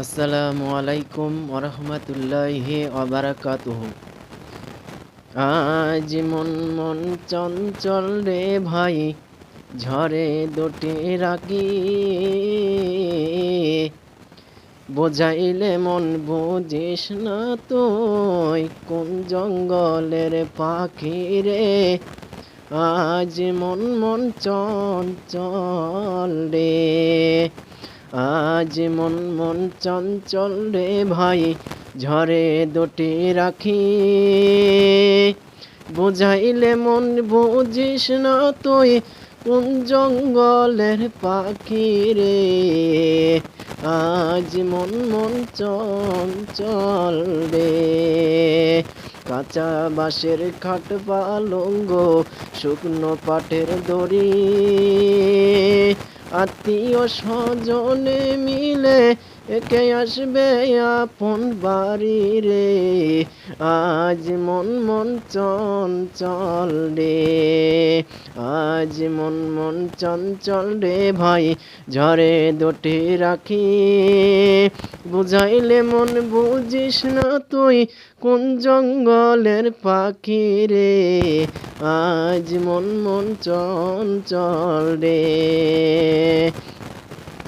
আসসালামু আলাইকুম ওরহমতুল্লাহি ওবারাকাতুহু। আজ মন মন চঞ্চল রে ভাই, ঝরে দুটি রাখি বোঝাইলে মন বুঝিস না তুই, কোন জঙ্গলের পাখি রে? আজ মন মন চঞ্চল রে। আজ মন মন চঞ্চল রে ভাই, ঝরে দুটি রাখি। বুঝাইলে মন বুঝিস না তুই, কোন জঙ্গলের পাখি রে? আজ মন মন চঞ্চল রে। কাঁচা বাঁশের খাট পালঙ্গ, শুকনো পাটের দড়ি। আত্মীয় স্বজনে মিলে একে আসবে আপন বাড়ি রে। আজ মন মন চঞ্চল রে। আজ মন মন চঞ্চল রে ভাই, ঝরে দুটি রাখি। বুঝাইলে মন বুঝিস না তুই, কোন জঙ্গলের পাখি রে? আজ মন মন চঞ্চল রে।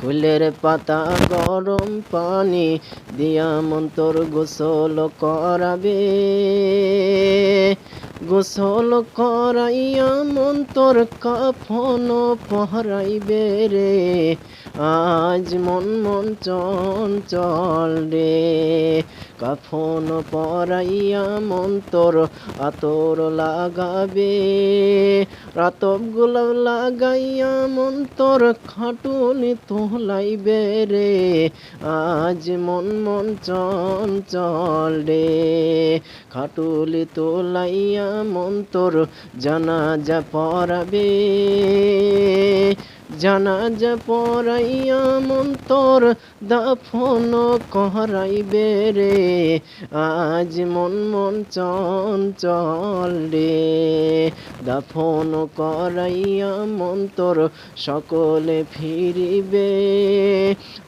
ফুলের পাতা গরম পানি দিয়া মন্তর গোসল করাবে। গোসল করাইয়া মন্তর কাফন পহরাইবে রে। আজ মন মন চঞ্চল রে। কাফন পরাইয়া মন্তর আতর লাগাবে। রাতব গোলাপ লাগাইয়া মন্তর খাটুনি তোলাইবে রে। আজ মন মন চঞ্চল রে। খাটুলি তোলাইয়া মন্তর জানাজা পরাবে জানাজা পরাইয়া মন্তর দাফন করাইবে রে। আজ মন মন চঞ্চল রে। দাফন করাইয়া মন্তর সকলে ফিরিবে।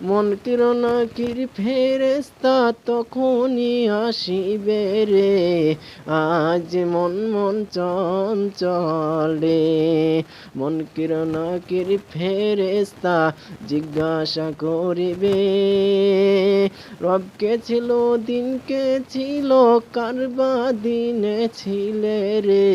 মন কিরণা কির ফেরেস্তা তখনই আসিবে রে। আজ মন মন চঞ্চল রে। মন কিরণা কির ফেরেস্তা জিজ্ঞাসা করিবে, রবকে ছিল, দিনকে ছিল কারবা দিনে ছিলে রে?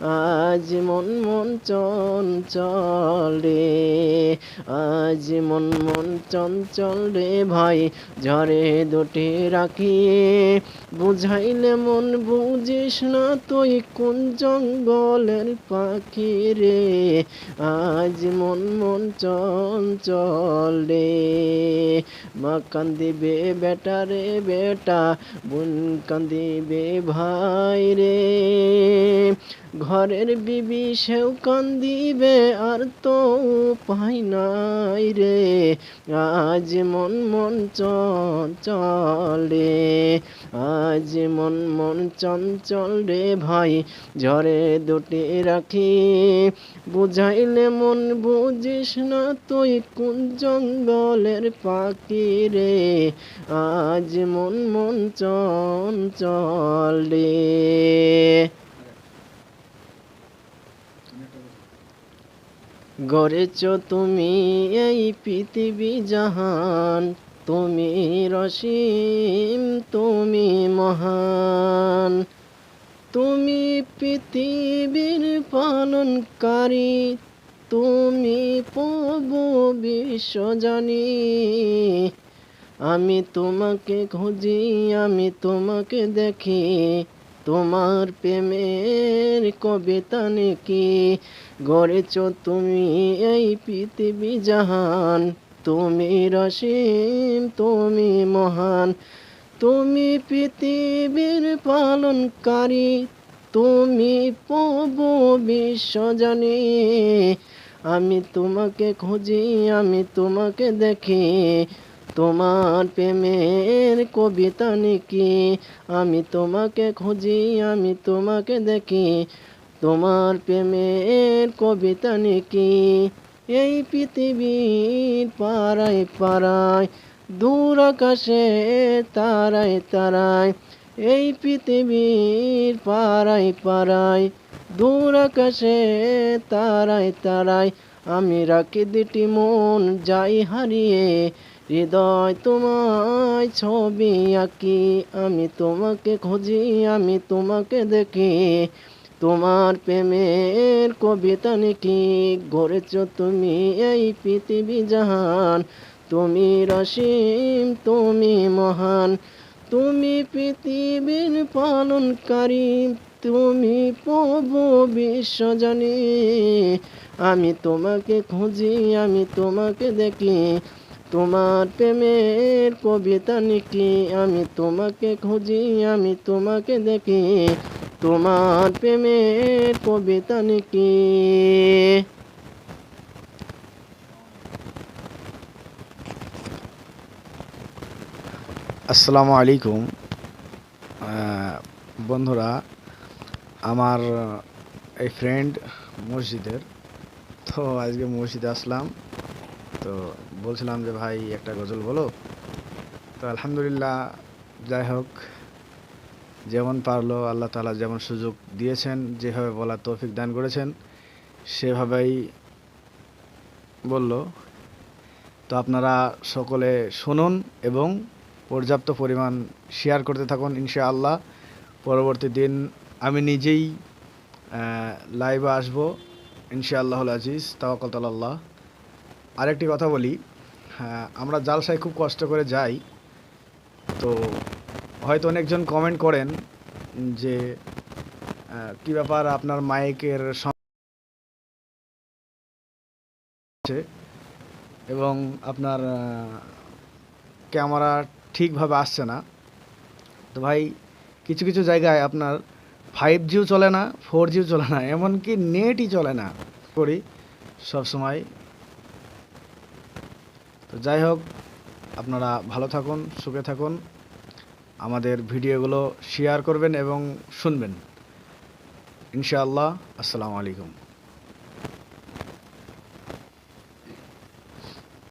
আজ মন মন চঞ্চল রে, আজ মন মন চঞ্চল রে ভাই ঝরে দুটি রাখি বুঝাইলে মন, বুঝিস না তুই কোন জঙ্গলের পাখি রে? আজ মন মন চঞ্চল। মা কান্দিবে, বেটা রে, বেটা, বোন কান্দিবে, ভাই রে। ঘরের বিবি সেও কান্দিবে, আর তো পাই নাই রে। আজ মন মন রে আজ মন মন চঞ্চল রে ভাই, ঝরে দুটি রাখি। বুঝাইলে মন বুঝিস না তুই কোন জঙ্গলের পাখি রে? আজ মন মন চঞ্চল রে। গড়েছ তুমি এই পৃথিবী জাহান, তুমি রসীম, তুমি মহান। তুমি পৃথিবীর পালনকারী তুমি প্রভু বিশ্ব জানি। আমি তোমাকে খুঁজি, আমি তোমাকে দেখি। তোমার প্রেমের কবিতা নাকি। গড়েছ তুমি এই পৃথিবী জাহান। তুমি রসীম, তুমি মহান। তুমি পৃথিবীর পালনকারী। তুমি প্রভু বিশ্ব জানি। আমি তোমাকে খুঁজি, আমি তোমাকে দেখি। তোমার প্রেমের কবিতা নাকি। আমি তোমাকে খুঁজি, আমি তোমাকে দেখি। তোমার প্রেমের কবিতা নাকি। এই পৃথিবীর পাড়ায় পাড়ায়, দূর আকাশে তারাই তারাই এই পৃথিবীর পাড়াই পাড়াই দূর আকাশে তারাই তারাই আমি রাখি দুটি মন যাই হারিয়ে। হৃদয় তোমায় ছবি আঁকি, আমি তোমাকে খুঁজি, আমি তোমাকে দেখি। তোমার প্রেমের কবিতা নাকি গড়েছ তুমি এই পৃথিবী জাহান। তুমি রসীম, তুমি মহান, তুমি পৃথিবীর পালনকারী। তুমি প্রভু বিশ্বজনী, আমি তোমাকে খুঁজি, আমি তোমাকে দেখি। তোমার প্রেমের কবিতা লিখি, আমি তোমাকে খুঁজি, আমি তোমাকে দেখি। তোমার প্রেমের কবিতা লিখি। আসসালামু আলাইকুম। বন্ধুরা আমার, এই ফ্রেন্ড মসজিদের। তো আজকে মসজিদে আসলাম। তো বলছিলাম যে, ভাই, একটা গজল বলো। তো আলহামদুলিল্লাহ, যাই হোক, যেমন পারল, আল্লাহ তাআলা যেমন সুযোগ দিয়েছেন, যেভাবে বলার তৌফিক দান করেছেন, সেভাবেই বলল। তো আপনারা সকলে শুনুন এবং পর্যাপ্ত পরিমাণ শেয়ার করতে থাকুন, ইনশাআল্লাহ। পরবর্তী দিন আমি নিজেই লাইভে আসব, ইনশাআল্লাহুল আজিজ, তাওয়াক্কাল আল্লাহ। আরেকটি কথা বলি আমরা জালসায় খুব কষ্ট করে যাই, তো হয়তো অনেকজন কমেন্ট করেন যে কি ব্যাপার আপনার মাইকের এবং আপনার ক্যামেরা ঠিকভাবে আসছে না। তো ভাই, কিছু কিছু জায়গায় আপনার ফাইভ জিও চলে না, ফোর জিও চলে না, এমনকি নেটই চলে না। করি সবসময় তো যাই হোক, আপনারা ভালো থাকুন, সুখে থাকুন। আমাদের ভিডিওগুলো শেয়ার করবেন এবং শুনবেন। ইনশাআল্লাহ, আসসালামু আলাইকুম।